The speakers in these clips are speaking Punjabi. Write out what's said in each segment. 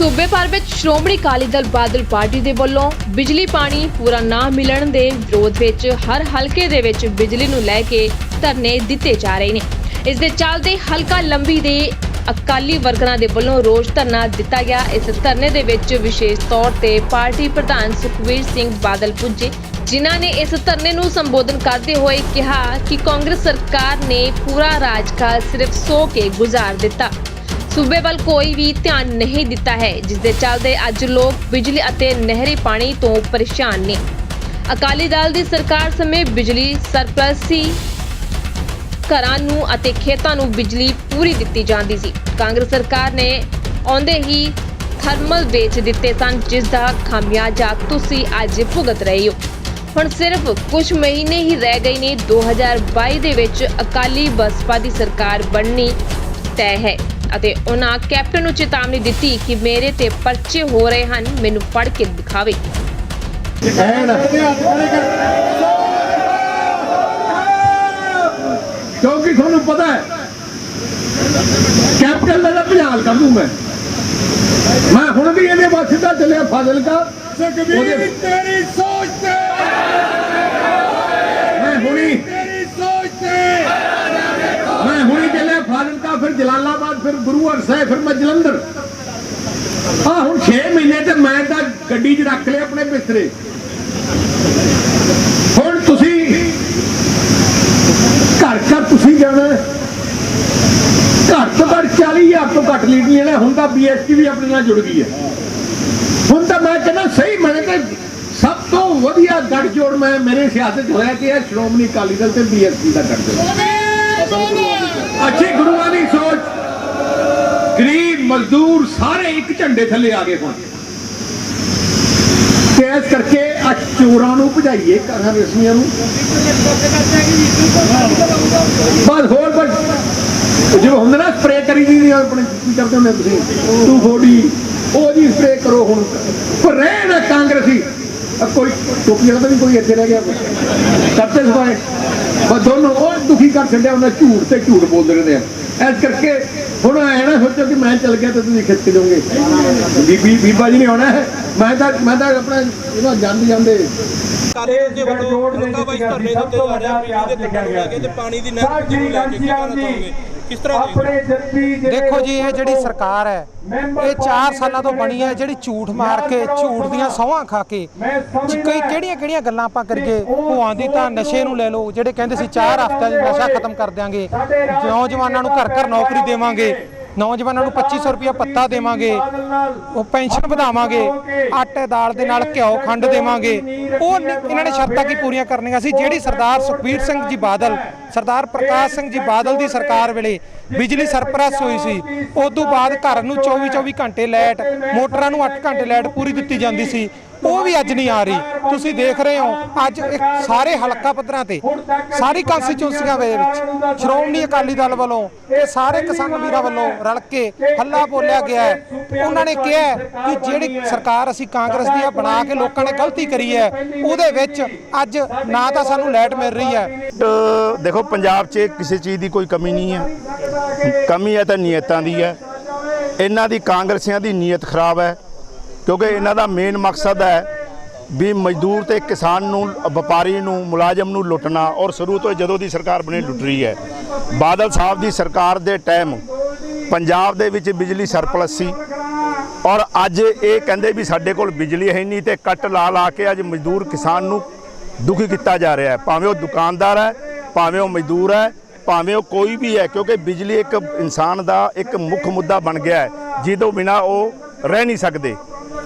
ਸੂਬੇ ਭਰ ਵਿੱਚ ਸ਼੍ਰੋਮਣੀ ਅਕਾਲੀ ਦਲ ਬਾਦਲ ਪਾਰਟੀ ਦੇ ਵੱਲੋਂ ਬਿਜਲੀ ਪਾਣੀ ਪੂਰਾ ਨਾ ਮਿਲਣ ਦੇ ਵਿਰੋਧ ਵਿੱਚ ਹਰ ਹਲਕੇ ਦੇ ਵਿੱਚ ਬਿਜਲੀ ਨੂੰ ਲੈ ਕੇ ਧਰਨੇ ਦਿੱਤੇ ਜਾ ਰਹੇ ਨੇ। ਇਸ ਦੇ ਚੱਲਦੇ ਹਲਕਾ ਲੰਬੀ ਦੇ ਅਕਾਲੀ ਵਰਕਰਾਂ ਦੇ ਵੱਲੋਂ ਰੋਸ ਧਰਨਾ ਦਿੱਤਾ ਗਿਆ। ਇਸ ਧਰਨੇ ਦੇ ਵਿੱਚ ਵਿਸ਼ੇਸ਼ ਤੌਰ ਤੇ ਪਾਰਟੀ ਪ੍ਰਧਾਨ ਸੁਖਵੀਰ ਸਿੰਘ ਬਾਦਲ ਪੁੱਜੇ, ਜਿਨ੍ਹਾਂ ਨੇ ਇਸ ਧਰਨੇ ਨੂੰ ਸੰਬੋਧਨ ਕਰਦੇ ਹੋਏ ਕਿਹਾ ਕਿ ਕਾਂਗਰਸ ਸਰਕਾਰ ਨੇ ਪੂਰਾ ਰਾਜ ਰਾਜਕਾਲ ਸਿਰਫ ਸੋ ਕੇ ਗੁਜ਼ਾਰ ਦਿੱਤਾ। ਸੂਬੇ ਵੱਲ ਕੋਈ ਵੀ ਧਿਆਨ ਨਹੀਂ ਦਿੱਤਾ ਹੈ ਜਿਸ ਦੇ ਚੱਲਦੇ ਅੱਜ ਲੋਕ ਬਿਜਲੀ ਅਤੇ ਨਹਿਰੀ ਪਾਣੀ ਤੋਂ ਪਰੇਸ਼ਾਨ ਨੇ। ਅਕਾਲੀ ਦਲ ਦੀ ਸਰਕਾਰ ਸਮੇਂ ਬਿਜਲੀ ਸਰਪਲਸ ਸੀ। ਘਰਾਂ ਨੂੰ ਅਤੇ ਖੇਤਾਂ ਨੂੰ ਬਿਜਲੀ ਪੂਰੀ ਦਿੱਤੀ ਜਾਂਦੀ ਸੀ। ਕਾਂਗਰਸ ਸਰਕਾਰ ਨੇ ਆਉਂਦੇ ਹੀ ਥਰਮਲ ਵੇਚ ਦਿੱਤੇ ਸਨ, ਜਿਸ ਦਾ ਖਾਮਿਆਜਾ ਤੁਸੀਂ ਅੱਜ ਭੁਗਤ ਰਹੇ ਹੋ। ਹੁਣ ਸਿਰਫ ਕੁਝ ਮਹੀਨੇ ਹੀ ਰਹਿ ਗਏ ਨੇ 2022 ਦੇ ਵਿੱਚ ਅਕਾਲੀ ਬਸਪਾ ਦੀ ਸਰਕਾਰ ਬਣਨੀ ਤੈਅ ਹੈ। ਅਤੇ ਉਹਨਾਂ ਕੈਪਟਨ ਨੂੰ ਚੇਤਾਵਨੀ ਦਿੱਤੀ ਕਿ ਮੇਰੇ ਤੇ ਪਰਚੇ ਹੋ ਰਹੇ ਹਨ। ਮੈਨੂੰ ਪੜ੍ਹ ਕੇ ਦਿਖਾਵੇ। ਐਨ। ਕਿਉਂਕਿ ਤੁਹਾਨੂੰ ਪਤਾ ਹੈ ਕੈਪਟਨ ਦਾ ਤਾਂ ਭਜਾਲ ਕਰ ਦੂੰ ਮੈਂ। ਮੈਂ ਹੁਣ ਵੀ ਇਹਦੇ ਬਾਅਦ ਸਿੱਧਾ ਚੱਲਿਆ ਫਾਜ਼ਿਲਕਾ। ਸੁਖਬੀਰ ਤੇਰੀ ਸੋਚ ਤੇ ਮੈਂ ਹੁਣੀ ਤੇਰੀ ਸੋਚ ਤੇ ਮੈਂ ਹੁਣੀ ਚੱਲਿਆ ਫਾਜ਼ਿਲਕਾ ਫਿਰ ਜਲਾਲਾਬਾਦ ਫਿਰ ਸਾਹਿਬ, ਫਿਰ ਮੈਂ ਜਲੰਧਰ। ਆ ਹੁਣ 6 ਮਹੀਨੇ ਤੇ ਮੈਂ ਤਾਂ ਗੱਡੀ 'ਚ ਰੱਖ ਲਏ ਆਪਣੇ ਬਿਸਤਰੇ। ਹੁਣ ਤੁਸੀਂ ਘਰ ਘਰ ਤੁਸੀਂ ਜਾਣਾ ਘੱਟ ਤੋਂ ਘੱਟ 40000 ਤੋਂ ਘੱਟ ਲੀਟਰ ਲੈਣਾ, ਹੁਣ ਤਾਂ ਬੀਐਸਟੀ ਵੀ ਆਪਣੇ ਨਾਲ ਜੁੜ ਗਈ ਹੈ। ਹੁਣ ਤਾਂ ਮੈਂ ਕਹਿੰਦਾ ਸਹੀ, ਮੈਂ ਕਿ ਸਭ ਤੋਂ ਵਧੀਆ ਗੱਠਜੋੜ ਮੈਂ ਮੇਰੇ ਸਿਆਸਤ 'ਚ ਹੋਇਆ ਕਿ ਇਹ ਸ਼੍ਰੋਮਣੀ ਅਕਾਲੀ ਦਲ ਤੇ ਬੀਐਸਪੀ ਦਾ ਗੱਠਜੋੜ ਇੱਕ ਝੰਡੇ ਥੱਲੇ ਆ ਗਏ ਹੁਣ ਤੇ ਇਸ ਕਰਕੇ ਆ ਚੋਰਾਂ ਨੂੰ ਭਜਾਈਏ, ਘਰਾਂ ਰਸਮੀਆਂ ਨੂੰ। ਬਸ ਹੋਰ ਬਸ, ਜਿਵੇਂ ਹੁੰਦਾ ਨਾ ਸਪਰੇ ਕਰੀ ਦੀ ਆਪਣੇ ਕੀ ਕਰਦੇ ਹੁੰਦੇ ਤੁਸੀਂ? ਤੂੰ ਫੋੜੀ, ਉਹ ਜੀ ਸਪਰੇ ਕਰੋ ਹੁਣ। ਪਰ ਰਹਿ ਕਾਂਗਰਸੀ। ਕੋਈ ਟੋਪੀ ਵਾਲਾ ਤਾਂ ਵੀ ਕੋਈ ਇੱਥੇ ਰਹਿ ਗਿਆ। ਕਰਤੇ ਸਵਾਏ ਬਸ ਦੋਨੋਂ, ਉਹ ਦੁਖੀ ਕਰ ਛੱਡਿਆ, ਉਹਨਾਂ ਝੂਠ ਤੇ ਝੂਠ ਬੋਲਦੇ ਰਹਿੰਦੇ ਆ। ਇਸ ਕਰਕੇ ਹੁਣ ਐ ਨਾ ਸੋਚੋ ਕਿ ਮੈਂ ਚੱਲ ਗਿਆ ਤੇ ਤੁਸੀਂ ਖਿੱਚ ਕੇ ਜਾਓਗੇ। ਬੀਬੀ ਬੀਬਾ ਜੀ ਨੇ ਆਉਣਾ ਹੈ। ਮੈਂ ਤਾਂ ਮੈਂ ਤਾਂ ਆਪਣਾ ਇਹਨਾਂ ਜਾਂਦੇ ਜਾਂਦੇ। ਕਾਲੇ ਦੇ ਵੱਲੋਂ ਹਲਕਾ ਵਾਈਸ ਧਰਨੇ ਦਿੱਤੇ ਜਾ ਰਹੇ ਆ ਦੇ ਪਾਣੀ ਦੀ ਨਹਿਰ ਨੂੰ ਲੈ ਕੇ ਕੀ ਕਹਿਣਾ ਚਾਹੋਗੇ ਕਿਸ ਤਰ੍ਹਾਂ ਦੇ? ਦੇਖੋ ਜੀ ਇਹ ਜਿਹੜੀ ਸਰਕਾਰ ਹੈ ਇਹ 4 ਸਾਲਾਂ ਤੋਂ ਬਣੀ ਹੈ ਜਿਹੜੀ ਝੂਠ ਮਾਰ ਕੇ ਝੂਠ ਦੀਆਂ ਸੌਹਾਂ ਖਾ ਕੇ ਕਈ ਕਿਹੜੀਆਂ ਕਿਹੜੀਆਂ ਗੱਲਾਂ ਆਪਾਂ ਕਰੀਏ? ਭੂਆਂ ਦੀ ਤਾਂ ਨਸ਼ੇ ਨੂੰ ਲੈ ਲਓ ਜਿਹੜੇ ਕਹਿੰਦੇ ਸੀ 4 ਹਫ਼ਤਿਆਂ 'ਚ ਨਸ਼ਾ ਖਤਮ ਕਰ ਦਿਆਂਗੇ ਨੌਜਵਾਨਾਂ ਨੂੰ ਘਰ ਘਰ ਨੌਕਰੀ ਦੇਵਾਂਗੇ ਨੌਜਵਾਨਾਂ ਨੂੰ 2500 ਰੁਪਇਆ ਪੱਤਾ ਦੇਵਾਂਗੇ, ਉਹ ਪੈਨਸ਼ਨ ਵਧਾਵਾਂਗੇ, ਆਟੇ ਦਾਲ ਦੇ ਨਾਲ ਘਿਓ ਖੰਡ ਦੇਵਾਂਗੇ। ਉਹ ਨੀ- ਇਹਨਾਂ ਨੇ ਸ਼ਰਤਾਂ ਕੀ ਪੂਰੀਆਂ ਕਰਨੀਆਂ ਸੀ? ਜਿਹੜੀ ਸਰਦਾਰ ਸੁਖਬੀਰ ਸਿੰਘ ਜੀ ਬਾਦਲ, ਸਰਦਾਰ ਪ੍ਰਕਾਸ਼ ਸਿੰਘ ਜੀ ਬਾਦਲ ਦੀ ਸਰਕਾਰ ਵੇਲੇ ਬਿਜਲੀ ਸਰਪਲਸ ਹੋਈ ਸੀ ਉਸ ਤੋਂ ਬਾਅਦ ਘਰ ਨੂੰ 24 24 ਘੰਟੇ ਲਾਈਟ, ਮੋਟਰਾਂ ਨੂੰ 8 ਘੰਟੇ ਲਾਈਟ ਪੂਰੀ ਦਿੱਤੀ ਜਾਂਦੀ ਸੀ। ਉਹ ਵੀ ਅੱਜ ਨਹੀਂ ਆ ਰਹੀ। ਤੁਸੀਂ ਦੇਖ ਰਹੇ ਹੋ, ਅੱਜ ਇੱਕ ਸਾਰੇ ਹਲਕਾ ਪੱਧਰਾਂ ਤੇ, ਸਾਰੀ ਕਾਂਸਟੀਚੁਐਂਸੀਆਂ ਦੇ ਵਿੱਚ, ਸ਼੍ਰੋਮਣੀ ਅਕਾਲੀ ਦਲ ਵੱਲੋਂ ਤੇ ਸਾਰੇ ਕਿਸਾਨ ਵੀਰਾਂ ਵੱਲੋਂ ਰਲ ਕੇ ਹੱਲਾ ਬੋਲਿਆ ਗਿਆ ਹੈ। ਉਹਨਾਂ ਨੇ ਕਿਹਾ ਕਿ ਜਿਹੜੀ ਸਰਕਾਰ ਅਸੀਂ ਕਾਂਗਰਸ ਦੀ ਆ, ਬਣਾ ਕੇ ਲੋਕਾਂ ਨੇ ਗਲਤੀ ਕਰੀ ਹੈ, ਉਹਦੇ ਵਿੱਚ ਅੱਜ ਨਾ ਤਾਂ ਸਾਨੂੰ ਲਾਈਟ ਮਿਲ ਰਹੀ ਹੈ। ਦੇਖੋ, ਪੰਜਾਬ 'ਚ ਕਿਸੇ ਚੀਜ਼ ਦੀ ਕੋਈ ਕਮੀ ਨਹੀਂ ਹੈ। ਕਮੀ ਹੈ ਤਾਂ ਨੀਅਤਾਂ ਦੀ ਹੈ। ਇਹਨਾਂ ਦੀ ਕਾਂਗਰਸੀਆਂ ਦੀ ਨੀਅਤ ਖਰਾਬ ਹੈ। ਕਿਉਂਕਿ ਇਹਨਾਂ ਦਾ ਮੇਨ ਮਕਸਦ ਹੈ ਵੀ ਮਜ਼ਦੂਰ ਤੇ ਕਿਸਾਨ ਨੂੰ, ਵਪਾਰੀ ਨੂੰ, ਮੁਲਾਜ਼ਮ ਨੂੰ ਲੁੱਟਣਾ ਔਰ ਸ਼ੁਰੂ ਤੋਂ ਜਦੋਂ ਦੀ ਸਰਕਾਰ ਬਣੀ ਲੁੱਟ ਰਹੀ ਹੈ। ਬਾਦਲ ਸਾਹਿਬ ਦੀ ਸਰਕਾਰ ਦੇ ਟਾਈਮ ਪੰਜਾਬ ਦੇ ਵਿੱਚ ਬਿਜਲੀ ਸਰਪਲਸ ਸੀ ਔਰ ਅੱਜ ਇਹ ਕਹਿੰਦੇ ਵੀ ਸਾਡੇ ਕੋਲ ਬਿਜਲੀ ਹੈ ਨਹੀਂ ਤੇ ਕੱਟ ਲਾ ਲਾ ਕੇ ਅੱਜ ਮਜ਼ਦੂਰ ਕਿਸਾਨ ਨੂੰ ਦੁਖੀ ਕੀਤਾ ਜਾ ਰਿਹਾ ਹੈ। ਭਾਵੇਂ ਉਹ ਦੁਕਾਨਦਾਰ ਹੈ, ਭਾਵੇਂ ਉਹ ਮਜ਼ਦੂਰ ਹੈ, ਭਾਵੇਂ ਉਹ ਕੋਈ ਵੀ ਹੈ, ਕਿਉਂਕਿ ਬਿਜਲੀ ਇੱਕ ਇਨਸਾਨ ਦਾ ਇੱਕ ਮੁੱਖ ਮੁੱਦਾ ਬਣ ਗਿਆ ਹੈ, ਜਿਹਦੇ ਬਿਨਾ ਉਹ ਰਹਿ ਨਹੀਂ ਸਕਦੇ।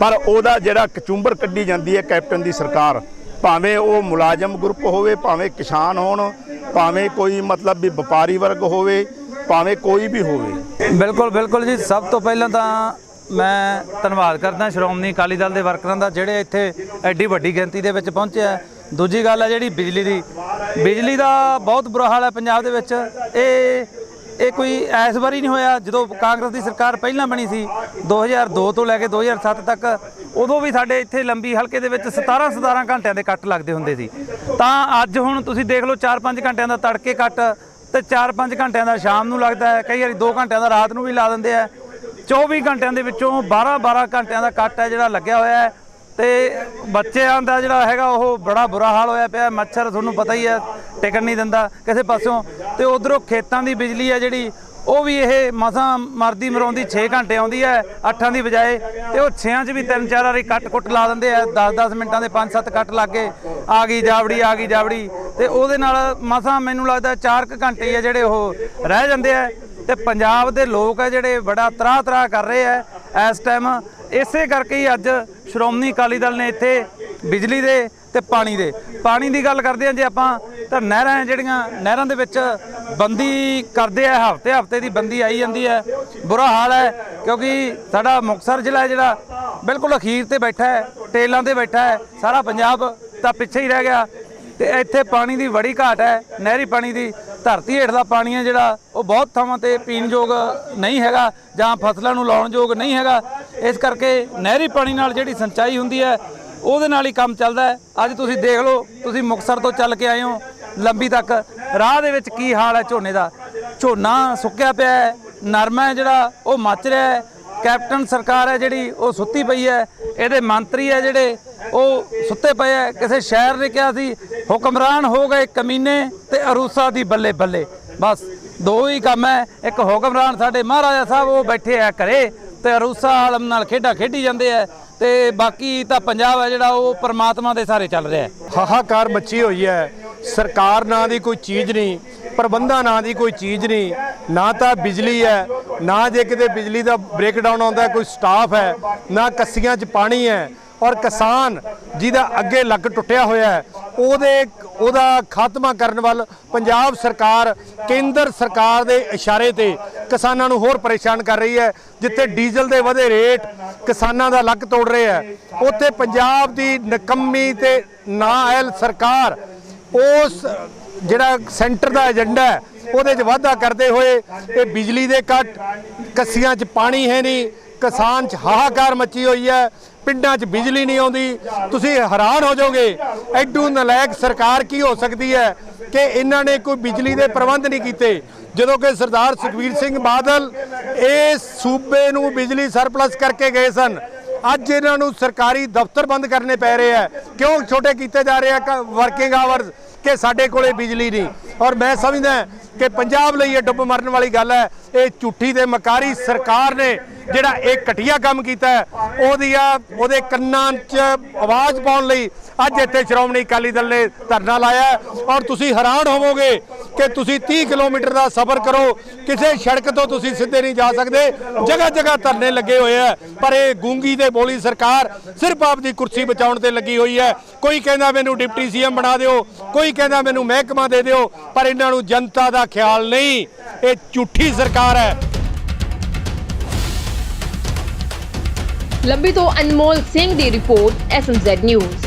ਪਰ ਉਹਦਾ ਜਿਹੜਾ ਕਚੂੰਬਰ ਕੱਢੀ ਜਾਂਦੀ ਹੈ ਕੈਪਟਨ ਦੀ ਸਰਕਾਰ, ਭਾਵੇਂ ਉਹ ਮੁਲਾਜ਼ਮ ਗਰੁੱਪ ਹੋਵੇ, ਭਾਵੇਂ ਕਿਸਾਨ ਹੋਣ, ਭਾਵੇਂ ਕੋਈ ਮਤਲਬ ਵੀ ਵਪਾਰੀ ਵਰਗ ਹੋਵੇ, ਭਾਵੇਂ ਕੋਈ ਵੀ ਹੋਵੇ। ਬਿਲਕੁਲ ਬਿਲਕੁਲ ਜੀ। ਸਭ ਤੋਂ ਪਹਿਲਾਂ ਤਾਂ ਮੈਂ ਧੰਨਵਾਦ ਕਰਦਾ ਸ਼੍ਰੋਮਣੀ ਅਕਾਲੀ ਦਲ ਦੇ ਵਰਕਰਾਂ ਦਾ, ਜਿਹੜੇ ਇੱਥੇ ਐਡੀ ਵੱਡੀ ਗਿਣਤੀ ਦੇ ਵਿੱਚ ਪਹੁੰਚਿਆ ਦੂਜੀ ਗੱਲ ਹੈ ਜਿਹੜੀ ਬਿਜਲੀ ਦੀ। ਬਿਜਲੀ ਦਾ ਬਹੁਤ ਬੁਰਾ ਹਾਲ ਹੈ ਪੰਜਾਬ ਦੇ ਵਿੱਚ। ਇਹ ਇਹ ਕੋਈ ਇਸ ਵਾਰੀ ਨਹੀਂ ਹੋਇਆ। ਜਦੋਂ ਕਾਂਗਰਸ ਦੀ ਸਰਕਾਰ ਪਹਿਲਾਂ ਬਣੀ ਸੀ 2002 ਤੋਂ ਲੈ ਕੇ 2007 ਤੱਕ, ਉਦੋਂ ਵੀ ਸਾਡੇ ਇੱਥੇ ਲੰਬੀ ਹਲਕੇ ਦੇ ਵਿੱਚ 17 17 ਘੰਟਿਆਂ ਦੇ ਕੱਟ ਲੱਗਦੇ ਹੁੰਦੇ ਸੀ। ਤਾਂ ਅੱਜ ਹੁਣ ਤੁਸੀਂ ਦੇਖ ਲਓ 4-5 ਘੰਟਿਆਂ ਦਾ ਤੜਕੇ ਕੱਟ ਤੇ 4-5 ਘੰਟਿਆਂ ਦਾ ਸ਼ਾਮ ਨੂੰ ਲੱਗਦਾ ਹੈ। ਕਈ ਵਾਰੀ 2 ਘੰਟਿਆਂ ਦਾ ਰਾਤ ਨੂੰ ਵੀ ਲਾ ਦਿੰਦੇ ਆ। 24 ਘੰਟਿਆਂ ਦੇ ਵਿੱਚੋਂ 12 12 ਘੰਟਿਆਂ ਦਾ ਕੱਟ ਹੈ ਜਿਹੜਾ ਲੱਗਿਆ ਹੋਇਆ ਹੈ। ਤੇ ਬੱਚਿਆਂ ਦਾ ਜਿਹੜਾ ਹੈਗਾ, ਉਹ ਬੜਾ ਬੁਰਾ ਹਾਲ ਹੋਇਆ ਪਿਆ। ਮੱਛਰ ਤੁਹਾਨੂੰ ਪਤਾ ਹੀ ਹੈ, ਟਿਕਣ ਨਹੀਂ ਦਿੰਦਾ। ਕਿਸੇ ਪਾਸਿਓਂ ਤੇ ਉਧਰੋਂ ਖੇਤਾਂ ਦੀ ਬਿਜਲੀ ਹੈ ਜਿਹੜੀ, ਉਹ ਵੀ ਇਹ ਮਸਾਂ ਮਰਦੀ ਮਰਾਉਂਦੀ 6 ਘੰਟੇ ਆਉਂਦੀ ਹੈ 8 ਦੀ ਬਜਾਏ, ਤੇ ਉਹ 6ਾਂ 'ਚ ਵੀ ਤਿੰਨ ਚਾਰ ਵਾਰੀ ਕੱਟ ਕੁੱਟ ਲਾ ਦਿੰਦੇ ਆ 10-10 ਮਿੰਟਾਂ ਦੇ 5-7 ਕੱਟ ਲੱਗ ਗਏ, ਆ ਗਈ ਜਾਵੜੀ, ਆ ਗਈ ਜਾਵੜੀ, ਤੇ ਉਹਦੇ ਨਾਲ ਮਸਾਂ ਮੈਨੂੰ ਲੱਗਦਾ 4 ਘੰਟੇ ਹੀ ਆ ਜਿਹੜੇ ਉਹ ਰਹਿ ਜਾਂਦੇ ਆ, ਤੇ ਪੰਜਾਬ ਦੇ ਲੋਕ ਆ ਜਿਹੜੇ ਬੜਾ ਤਰਾ ਤਰਾ ਕਰ ਰਹੇ ਆ ਇਸ ਟਾਈਮ। ਇਸੇ ਕਰਕੇ ਹੀ ਅੱਜ ਸ਼੍ਰੋਮਣੀ ਅਕਾਲੀ ਦਲ ਨੇ ਇੱਥੇ ਬਿਜਲੀ ਦੇ ਤੇ ਪਾਣੀ ਦੇ। ਪਾਣੀ ਦੀ ਗੱਲ ਕਰਦੇ ਆ, ਜੇ ਆਪਾਂ ਤਾਂ ਨਹਿਰਾਂ ਹੈ ਜਿਹੜੀਆਂ, ਨਹਿਰਾਂ ਦੇ ਵਿੱਚ ਬੰਦੀ ਕਰਦੇ ਆ, ਹਫ਼ਤੇ ਹਫ਼ਤੇ ਦੀ ਬੰਦੀ ਆਈ ਜਾਂਦੀ ਹੈ। ਬੁਰਾ ਹਾਲ ਹੈ, ਕਿਉਂਕਿ ਸਾਡਾ ਮੁਕਤਸਰ ਜ਼ਿਲ੍ਹਾ ਜਿਹੜਾ ਬਿਲਕੁਲ ਅਖੀਰ ਤੇ ਬੈਠਾ ਹੈ, ਟੇਲਾਂ ਤੇ ਬੈਠਾ ਹੈ, ਸਾਰਾ ਪੰਜਾਬ ਤਾਂ ਪਿੱਛੇ ਹੀ ਰਹਿ ਗਿਆ। ਤੇ ਇੱਥੇ ਪਾਣੀ ਦੀ ਬੜੀ ਘਾਟ ਹੈ, ਨਹਿਰੀ ਪਾਣੀ ਦੀ, ਧਰਤੀ ਹੇਠ ਦਾ ਪਾਣੀ ਹੈ ਜਿਹੜਾ, ਉਹ ਬਹੁਤ ਥਾਵਾਂ ਤੇ ਪੀਣ ਯੋਗ ਨਹੀਂ ਹੈਗਾ, ਜਾਂ ਫਸਲਾਂ ਨੂੰ ਲਾਉਣ ਯੋਗ ਨਹੀਂ ਹੈਗਾ। ਇਸ ਕਰਕੇ ਨਹਿਰੀ ਪਾਣੀ ਨਾਲ ਜਿਹੜੀ ਸਿੰਚਾਈ ਹੁੰਦੀ ਹੈ ਉਹਦੇ ਨਾਲ ਹੀ ਕੰਮ ਚੱਲਦਾ ਹੈ। ਅੱਜ ਤੁਸੀਂ ਦੇਖ ਲਓ, ਤੁਸੀਂ ਮੁਕਤਸਰ ਤੋਂ ਚੱਲ ਕੇ ਆਏ ਹੋ, ਲੰਬੀ ਤੱਕ। ਰਾਹ ਦੇ ਵਿੱਚ ਕੀ ਹਾਲ ਹੈ ਝੋਨੇ ਦਾ? ਝੋਨਾ ਸੁੱਕਿਆ ਪਿਆ ਹੈ, ਨਰਮਾ ਹੈ ਜਿਹੜਾ, ਉਹ ਮੱਚ ਰਿਹਾ ਹੈ। ਕੈਪਟਨ ਸਰਕਾਰ ਹੈ ਜਿਹੜੀ, ਉਹ ਸੁੱਤੀ ਪਈ ਹੈ। ਇਹਦੇ ਮੰਤਰੀ ਹੈ ਜਿਹੜੇ, ਉਹ ਸੁੱਤੇ ਪਏ ਹੈ। ਕਿਸੇ ਸ਼ਹਿਰ ਨੇ ਕਿਹਾ ਸੀ, ਹੁਕਮਰਾਨ ਹੋ ਗਏ ਕਮੀਨੇ ਤੇ ਅਰੂਸਾ ਦੀ ਬੱਲੇ ਬੱਲੇ। ਬਸ, ਦੋ ਹੀ ਕੰਮ ਹੈ। ਇੱਕ ਹੁਕਮਰਾਨ ਸਾਡੇ ਮਹਾਰਾਜਾ ਸਾਹਿਬ, ਉਹ ਬੈਠੇ ਆ ਘਰੇ ਤੇ ਅਰੂਸਾ ਆਲਮ ਨਾਲ ਖੇਡਾਂ ਖੇਡੀ ਜਾਂਦੇ ਆ ਤੇ ਬਾਕੀ ਤਾਂ ਪੰਜਾਬ ਹੈ ਜਿਹੜਾ ਉਹ ਪਰਮਾਤਮਾ ਦੇ ਸਾਰੇ ਚੱਲ ਰਿਹਾ ਹੈ। ਹਾਹਾਕਾਰ ਮੱਚੀ ਹੋਈ ਹੈ। ਸਰਕਾਰ ਨਾਂ ਦੀ ਕੋਈ ਚੀਜ਼ ਨਹੀਂ, ਪ੍ਰਬੰਧਾਂ ਨਾਂ ਦੀ ਕੋਈ ਚੀਜ਼ ਨਹੀਂ। ਨਾ ਤਾਂ ਬਿਜਲੀ ਹੈ, ਨਾ ਜੇ ਕਿਤੇ ਬਿਜਲੀ ਦਾ ਬ੍ਰੇਕਡਾਊਨ ਆਉਂਦਾ, ਕੋਈ ਸਟਾਫ ਹੈ, ਨਾ ਕੱਸੀਆਂ 'ਚ ਪਾਣੀ ਹੈ। ਔਰ ਕਿਸਾਨ ਜਿਹਦਾ ਅੱਗੇ ਲੱਕ ਟੁੱਟਿਆ ਹੋਇਆ ਹੈ, ਉਹਦੇ ਉਹਦਾ ਖਾਤਮਾ ਕਰਨ ਵੱਲ ਪੰਜਾਬ ਸਰਕਾਰ, ਕੇਂਦਰ ਸਰਕਾਰ ਦੇ ਇਸ਼ਾਰੇ ਤੇ ਕਿਸਾਨਾਂ ਨੂੰ ਹੋਰ ਪਰੇਸ਼ਾਨ ਕਰ ਰਹੀ ਹੈ, ਜਿੱਥੇ ਡੀਜ਼ਲ ਦੇ ਵਧੇ ਰੇਟ ਕਿਸਾਨਾਂ ਦਾ ਲੱਕ ਤੋੜ ਰਹੇ ਹੈ। ਉੱਥੇ ਪੰਜਾਬ ਦੀ ਨਕੰਮੀ ਤੇ ਨਾਅਹਿਲ ਸਰਕਾਰ ਉਸ ਜਿਹੜਾ ਸੈਂਟਰ ਦਾ ਏਜੰਡਾ ਹੈ, ਉਹਦੇ 'ਚ ਵਾਧਾ ਕਰਦੇ ਹੋਏ ਇਹ ਬਿਜਲੀ ਦੇ ਕੱਟ, ਕੱਸੀਆਂ 'ਚ ਪਾਣੀ ਹੈ ਨਹੀਂ, ਕਿਸਾਨ 'ਚ ਹਾਹਾਕਾਰ ਮੱਚੀ ਹੋਈ ਹੈ, ਪਿੰਡਾਂ 'ਚ ਬਿਜਲੀ ਨਹੀਂ ਆਉਂਦੀ। ਤੁਸੀਂ ਹੈਰਾਨ ਹੋ ਜਾਓਗੇ, ਐਡੂ ਨਲਾਇਕ ਸਰਕਾਰ ਕੀ ਹੋ ਸਕਦੀ ਹੈ ਕਿ ਇਹਨਾਂ ਨੇ ਕੋਈ ਬਿਜਲੀ ਦੇ ਪ੍ਰਬੰਧ ਨਹੀਂ ਕੀਤੇ? ਜਦੋਂ ਕਿ ਸਰਦਾਰ ਸੁਖਵੀਰ ਸਿੰਘ ਬਾਦਲ ਇਹ ਸੂਬੇ ਨੂੰ ਬਿਜਲੀ ਸਰਪਲਸ ਕਰਕੇ ਗਏ ਸਨ ਅੱਜ ਇਹਨਾਂ ਨੂੰ ਸਰਕਾਰੀ ਦਫ਼ਤਰ ਬੰਦ ਕਰਨੇ ਪੈ ਰਹੇ ਆ। ਕਿਉਂ ਛੋਟੇ ਕੀਤੇ ਜਾ ਰਹੇ ਆ ਵਰਕਿੰਗ ਆਵਰਸ ਕਿ ਸਾਡੇ ਕੋਲੇ ਬਿਜਲੀ ਨਹੀਂ? ਔਰ ਮੈਂ ਸਮਝਦਾ ਕਿ ਪੰਜਾਬ ਲਈ ਇਹ ਡੁੱਬ ਮਰਨ ਵਾਲੀ ਗੱਲ ਹੈ। ਇਹ ਝੂਠੀ ਤੇ ਮਕਾਰੀ ਸਰਕਾਰ ਨੇ ਜਿਹੜਾ ਇਹ ਘਟੀਆ ਕੰਮ ਕੀਤਾ ਹੈ, ਉਹਦੀਆਂ ਉਹਦੇ ਕੰਨਾਂ 'ਚ ਆਵਾਜ਼ ਪਾਉਣ ਲਈ ਅੱਜ ਇੱਥੇ ਸ਼੍ਰੋਮਣੀ ਅਕਾਲੀ ਦਲ ਨੇ ਧਰਨਾ ਲਾਇਆ ਔਰ ਤੁਸੀਂ ਹੈਰਾਨ ਹੋਵੋਗੇ ਕਿ ਤੁਸੀਂ 30 ਕਿਲੋਮੀਟਰ ਦਾ ਸਫ਼ਰ ਕਰੋ, ਕਿਸੇ ਸੜਕ ਤੋਂ ਤੁਸੀਂ ਸਿੱਧੇ ਨਹੀਂ ਜਾ ਸਕਦੇ। ਜਗ੍ਹਾ ਜਗ੍ਹਾ ਧਰਨੇ ਲੱਗੇ ਹੋਏ ਆ, ਪਰ ਇਹ ਗੂੰਗੀ ਤੇ ਬੋਲੀ ਸਰਕਾਰ ਸਿਰਫ ਆਪਦੀ ਕੁਰਸੀ ਬਚਾਉਣ ਤੇ ਲੱਗੀ ਹੋਈ ਹੈ। ਕੋਈ ਕਹਿੰਦਾ ਮੈਨੂੰ ਡਿਪਟੀ ਸੀਐਮ ਬਣਾ ਦਿਓ, ਕੋਈ ਕਹਿੰਦਾ ਮੈਨੂੰ ਮਹਿਕਮਾ ਦੇ ਦਿਓ, ਪਰ ਇਹਨਾਂ ਨੂੰ ਜਨਤਾ ਦਾ ਖਿਆਲ ਨਹੀਂ। ਇਹ ਝੂਠੀ ਸਰਕਾਰ ਹੈ। ਲੰਬੀ ਤੋਂ ਅਨਮੋਲ ਸਿੰਘ ਦੀ report SMZ news